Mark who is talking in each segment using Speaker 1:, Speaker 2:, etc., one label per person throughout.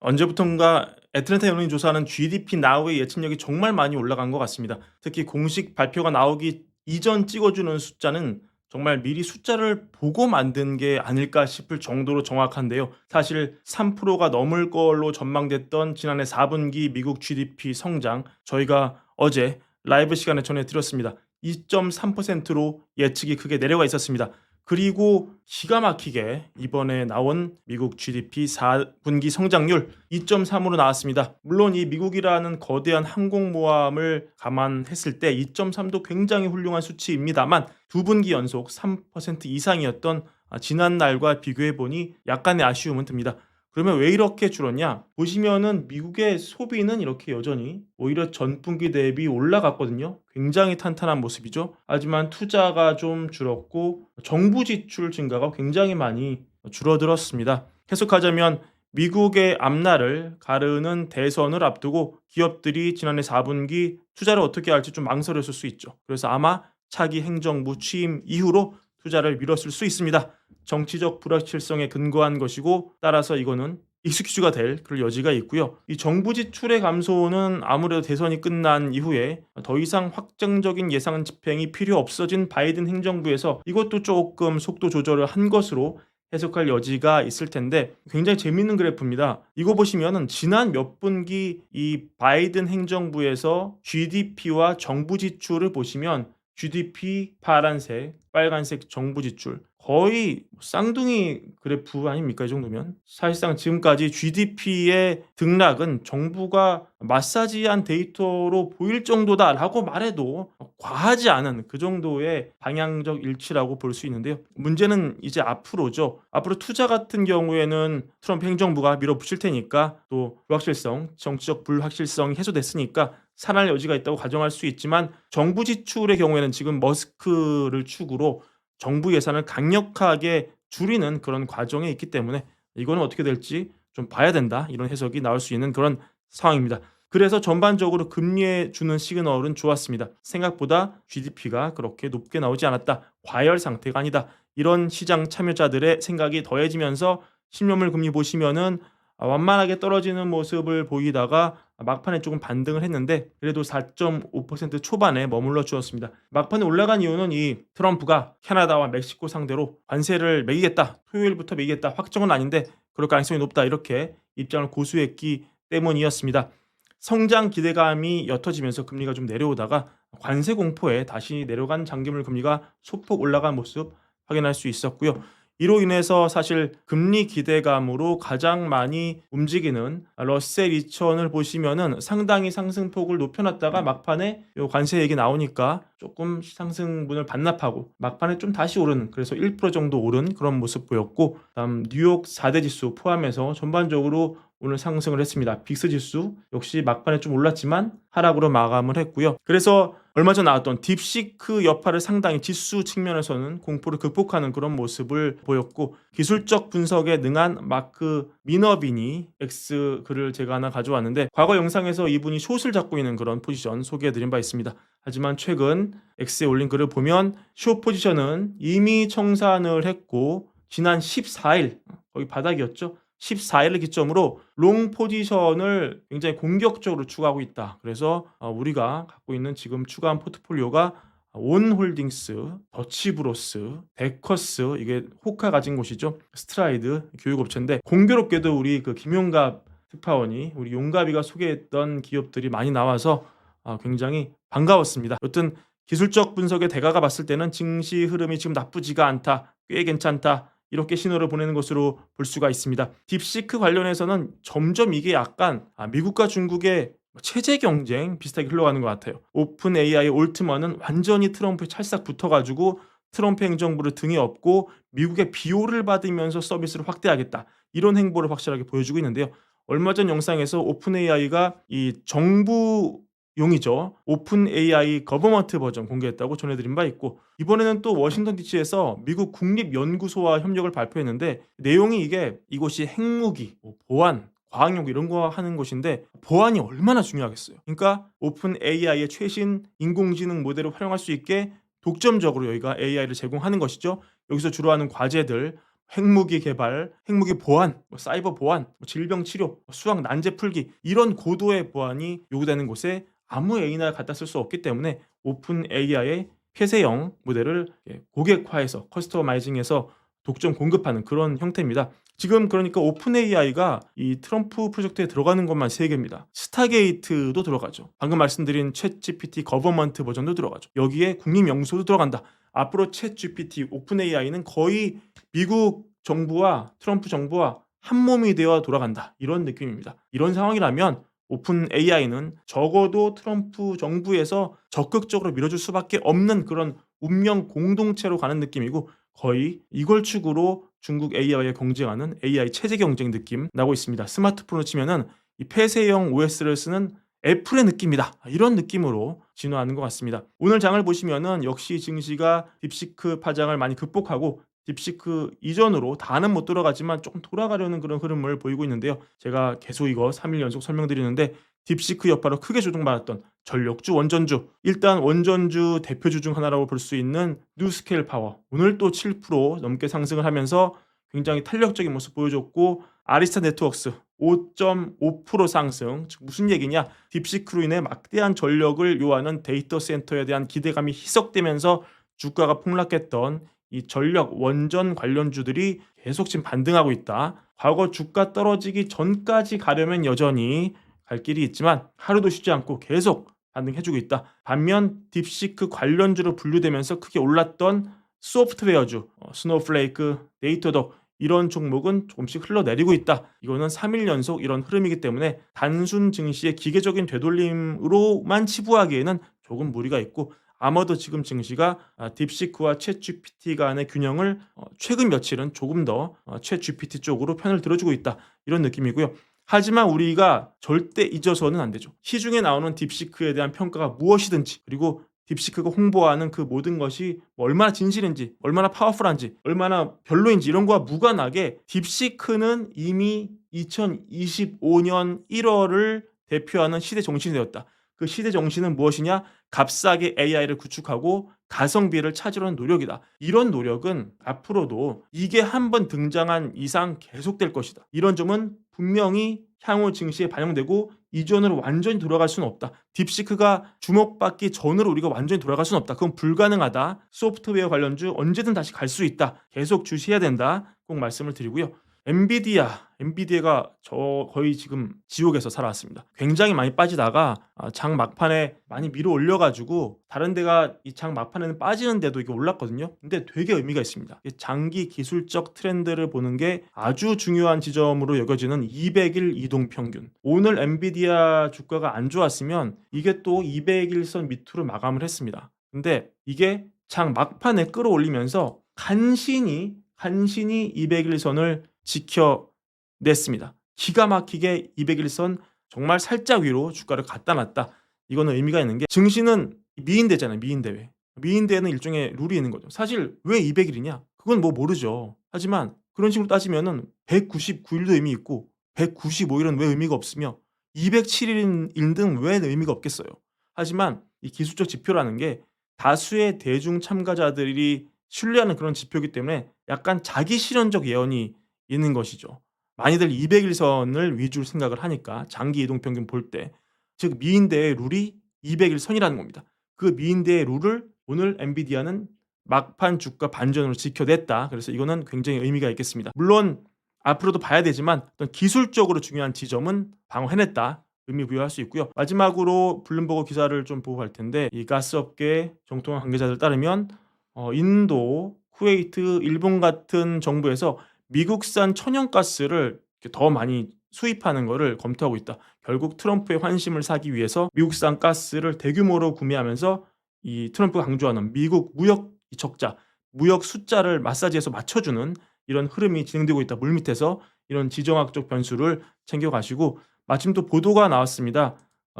Speaker 1: 언제부턴가 애틀랜타 연론이 조사하는 GDP 나우의 예측력이 정말 많이 올라간 것 같습니다. 특히 공식 발표가 나오기 이전 찍어주는 숫자는 정말 미리 숫자를 보고 만든 게 아닐까 싶을 정도로 정확한데요. 사실 3%가 넘을 걸로 전망됐던 지난해 4분기 미국 GDP 성장 저희가 어제 라이브 시간에 전해드렸습니다. 2.3%로 예측이 크게 내려가 있었습니다. 그리고 기가 막히게 이번에 나온 미국 GDP 4분기 성장률 2.3으로 나왔습니다. 물론 이 미국이라는 거대한 항공모함을 감안했을 때 2.3도 굉장히 훌륭한 수치입니다만 두 분기 연속 3% 이상이었던 아, 지난 날과 비교해 보니 약간의 아쉬움은 듭니다. 그러면 왜 이렇게 줄었냐? 보시면은 미국의 소비는 이렇게 여전히 오히려 전분기 대비 올라갔거든요. 굉장히 탄탄한 모습이죠. 하지만 투자가 좀 줄었고 정부 지출 증가가 굉장히 많이 줄어들었습니다. 해석하자면 미국의 앞날을 가르는 대선을 앞두고 기업들이 지난해 4분기 투자를 어떻게 할지 좀 망설였을 수 있죠. 그래서 아마 차기 행정부 취임 이후로 투자를 미뤘을 수 있습니다. 정치적 불확실성에 근거한 것이고 따라서 이거는 익스큐즈가 될 그럴 여지가 있고요. 이 정부 지출의 감소는 아무래도 대선이 끝난 이후에 더 이상 확정적인 예산 집행이 필요 없어진 바이든 행정부에서 이것도 조금 속도 조절을 한 것으로 해석할 여지가 있을 텐데 굉장히 재밌는 그래프입니다. 이거 보시면은 지난 몇 분기 이 바이든 행정부에서 GDP와 정부 지출을 보시면 GDP 파란색, 빨간색 정부 지출 거의 쌍둥이 그래프 아닙니까? 이 정도면 사실상 지금까지 GDP의 등락은 정부가 마사지한 데이터로 보일 정도다라고 말해도 과하지 않은 그 정도의 방향적 일치라고 볼 수 있는데요. 문제는 이제 앞으로죠. 앞으로 투자 같은 경우에는 트럼프 행정부가 밀어붙일 테니까 또 불확실성, 정치적 불확실성이 해소됐으니까 살할 여지가 있다고 가정할 수 있지만 정부 지출의 경우에는 지금 머스크를 축으로 정부 예산을 강력하게 줄이는 그런 과정에 있기 때문에 이거는 어떻게 될지 좀 봐야 된다 이런 해석이 나올 수 있는 그런 상황입니다. 그래서 전반적으로 금리에 주는 시그널은 좋았습니다. 생각보다 GDP가 그렇게 높게 나오지 않았다. 과열 상태가 아니다. 이런 시장 참여자들의 생각이 더해지면서 10년물 금리 보시면은 완만하게 떨어지는 모습을 보이다가 막판에 조금 반등을 했는데 그래도 4.5% 초반에 머물러 주었습니다. 막판에 올라간 이유는 이 트럼프가 캐나다와 멕시코 상대로 관세를 매기겠다. 토요일부터 매기겠다. 확정은 아닌데 그럴 가능성이 높다. 이렇게 입장을 고수했기 때문이었습니다. 성장 기대감이 옅어지면서 금리가 좀 내려오다가 관세 공포에 다시 내려간 장기물 금리가 소폭 올라간 모습 확인할 수 있었고요. 이로 인해서 사실 금리 기대감으로 가장 많이 움직이는 러셀 2000을 보시면은 상당히 상승폭을 높여놨다가 막판에 요 관세 얘기 나오니까 조금 상승분을 반납하고 막판에 좀 다시 오른 그래서 1% 정도 오른 그런 모습 보였고 다음 뉴욕 4대 지수 포함해서 전반적으로 오늘 상승을 했습니다. 빅스 지수 역시 막판에 좀 올랐지만 하락으로 마감을 했고요. 그래서 얼마 전 나왔던 딥시크 여파를 상당히 지수 측면에서는 공포를 극복하는 그런 모습을 보였고 기술적 분석에 능한 마크 미너빈이 X 글을 제가 하나 가져왔는데 과거 영상에서 이분이 숏을 잡고 있는 그런 포지션 소개해드린 바 있습니다. 하지만 최근 X에 올린 글을 보면 숏 포지션은 이미 청산을 했고 지난 14일 거의 바닥이었죠. 14일을 기점으로 롱 포지션을 굉장히 공격적으로 추가하고 있다. 그래서 어, 우리가 갖고 있는 지금 추가한 포트폴리오가 온홀딩스, 더치브로스, 데커스 이게 호카 가진 곳이죠. 스트라이드 교육업체인데 공교롭게도 우리 그 김용갑 특파원이 우리 용갑이가 소개했던 기업들이 많이 나와서 아, 굉장히 반가웠습니다. 여튼 기술적 분석의 대가가 봤을 때는 증시 흐름이 지금 나쁘지가 않다, 꽤 괜찮다. 이렇게 신호를 보내는 것으로 볼 수가 있습니다. 딥시크 관련해서는 점점 이게 약간 아, 미국과 중국의 체제 경쟁 비슷하게 흘러가는 것 같아요. 오픈 AI 올트먼은 완전히 트럼프에 찰싹 붙어가지고 트럼프 행정부를 등에 업고 미국의 비호를 받으면서 서비스를 확대하겠다. 이런 행보를 확실하게 보여주고 있는데요. 얼마 전 영상에서 오픈 AI가 이 정부 용이죠. 오픈 AI 거버먼트 버전 공개했다고 전해드린 바 있고 이번에는 또 워싱턴 DC에서 미국 국립연구소와 협력을 발표했는데 내용이 이게 이곳이 핵무기, 뭐 보안, 과학연구 이런 거 하는 곳인데 보안이 얼마나 중요하겠어요. 그러니까 오픈 AI의 최신 인공지능 모델을 활용할 수 있게 독점적으로 여기가 AI를 제공하는 것이죠. 여기서 주로 하는 과제들 핵무기 개발, 핵무기 보안, 뭐 사이버 보안, 뭐 질병 치료, 수학 난제 풀기 이런 고도의 보안이 요구되는 곳에 아무 A나 갖다 쓸 수 없기 때문에 오픈 AI의 폐쇄형 모델을 예, 고객화해서 커스터마이징해서 독점 공급하는 그런 형태입니다. 지금 그러니까 오픈 AI가 이 트럼프 프로젝트에 들어가는 것만 세 개입니다. 스타게이트도 들어가죠. 방금 말씀드린 챗 GPT 거버먼트 버전도 들어가죠. 여기에 국립연구소도 들어간다. 앞으로 챗 GPT 오픈 AI는 거의 미국 정부와 트럼프 정부와 한 몸이 되어 돌아간다. 이런 느낌입니다. 이런 상황이라면 오픈 AI는 적어도 트럼프 정부에서 적극적으로 밀어줄 수밖에 없는 그런 운명 공동체로 가는 느낌이고 거의 이걸 축으로 중국 AI에 경쟁하는 AI 체제 경쟁 느낌 나고 있습니다. 스마트폰으로 치면은 이 폐쇄형 OS를 쓰는 애플의 느낌이다. 이런 느낌으로 진화하는 것 같습니다. 오늘 장을 보시면은 역시 증시가 딥시크 파장을 많이 극복하고 딥시크 이전으로 다는 못 돌아가지만 조금 돌아가려는 그런 흐름을 보이고 있는데요. 제가 계속 이거 3일 연속 설명드리는데 딥시크 여파로 크게 조정받았던 전력주, 원전주. 일단 원전주 대표주 중 하나라고 볼 수 있는 뉴스케일 파워. 오늘 또 7% 넘게 상승을 하면서 굉장히 탄력적인 모습 보여줬고 아리스타 네트워크스 5.5% 상승. 즉 무슨 얘기냐? 딥시크로 인해 막대한 전력을 요하는 데이터 센터에 대한 기대감이 희석되면서 주가가 폭락했던 이 전력 원전 관련주들이 계속 지금 반등하고 있다. 과거 주가 떨어지기 전까지 가려면 여전히 갈 길이 있지만 하루도 쉬지 않고 계속 반등해주고 있다. 반면 딥시크 관련주로 분류되면서 크게 올랐던 소프트웨어주, 어, 스노우플레이크, 데이터덕 이런 종목은 조금씩 흘러내리고 있다. 이거는 3일 연속 이런 흐름이기 때문에 단순 증시의 기계적인 되돌림으로만 치부하기에는 조금 무리가 있고 아마도 지금 증시가 아, 딥시크와 챗 GPT 간의 균형을 어, 최근 며칠은 조금 더챗 어, GPT 쪽으로 편을 들어주고 있다 이런 느낌이고요. 하지만 우리가 절대 잊어서는 안 되죠. 시중에 나오는 딥시크에 대한 평가가 무엇이든지 그리고 딥시크가 홍보하는 그 모든 것이 뭐 얼마나 진실인지, 얼마나 파워풀한지, 얼마나 별로인지 이런 거와 무관하게 딥시크는 이미 2025년 1월을 대표하는 시대 정신이 되었다. 그 시대 정신은 무엇이냐? 값싸게 AI를 구축하고 가성비를 찾으려는 노력이다. 이런 노력은 앞으로도 이게 한번 등장한 이상 계속될 것이다. 이런 점은 분명히 향후 증시에 반영되고 이전으로 완전히 돌아갈 수는 없다. 딥시크가 주목받기 전으로 우리가 완전히 돌아갈 수는 없다. 그건 불가능하다. 소프트웨어 관련주 언제든 다시 갈 수 있다. 계속 주시해야 된다. 꼭 말씀을 드리고요. 엔비디아, 엔비디아가 저 거의 지금 지옥에서 살아왔습니다. 굉장히 많이 빠지다가 아, 장 막판에 많이 밀어 올려가지고 다른 데가 이 장 막판에는 빠지는데도 이게 올랐거든요. 근데 되게 의미가 있습니다. 장기 기술적 트렌드를 보는 게 아주 중요한 지점으로 여겨지는 200일 이동 평균. 오늘 엔비디아 주가가 안 좋았으면 이게 또 200일선 밑으로 마감을 했습니다. 근데 이게 장 막판에 끌어올리면서 간신히 간신히 200일선을 지켜냈습니다. 기가 막히게 200일선 정말 살짝 위로 주가를 갖다 놨다. 이거는 의미가 있는 게 증시는 미인대잖아요. 미인대회. 미인대회는 일종의 룰이 있는 거죠. 사실 왜 200일이냐? 그건 뭐 모르죠. 하지만 그런 식으로 따지면은 199일도 의미 있고 195일은 왜 의미가 없으며 207일 등왜 의미가 없겠어요. 하지만 이 기술적 지표라는 게 다수의 대중 참가자들이 신뢰하는 그런 지표이기 때문에 약간 자기 실현적 예언이 있는 것이죠. 많이들 200일선을 위주로 생각을 하니까 장기 이동 평균 볼 때, 즉 미인대의 룰이 200일선이라는 겁니다. 그 미인대의 룰을 오늘 엔비디아는 막판 주가 반전으로 지켜냈다. 그래서 이거는 굉장히 의미가 있겠습니다. 물론 앞으로도 봐야 되지만 어떤 기술적으로 중요한 지점은 방어해냈다. 의미 부여할 수 있고요. 마지막으로 블룸버그 기사를 좀 보고 갈 텐데 이 가스업계 정통한 관계자들 따르면 어, 인도, 쿠웨이트, 일본 같은 정부에서 미국산 천연가스를 더 많이 수입하는 것을 검토하고 있다. 결국 트럼프의 환심을 사기 위해서 미국산 가스를 대규모로 구매하면서 이 트럼프가 강조하는 미국 무역 적자, 무역 숫자를 마사지해서 맞춰주는 이런 흐름이 진행되고 있다. 물밑에서 이런 지정학적 변수를 챙겨가시고 마침 또 보도가 나왔습니다.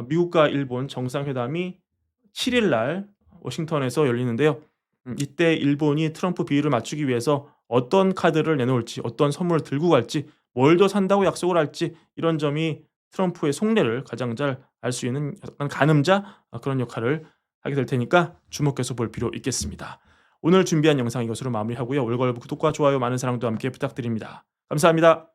Speaker 1: 미국과 일본 정상회담이 7일 날 워싱턴에서 열리는데요. 음, 이때 일본이 트럼프 비율을 맞추기 위해서 어떤 카드를 내놓을지, 어떤 선물을 들고 갈지, 뭘 더 산다고 약속을 할지 이런 점이 트럼프의 속내를 가장 잘 알 수 있는 약간 가늠자 아, 그런 역할을 하게 될 테니까 주목해서 볼 필요 있겠습니다. 오늘 준비한 영상 이것으로 마무리하고요. 올걸브 구독과 좋아요 많은 사랑도 함께 부탁드립니다. 감사합니다.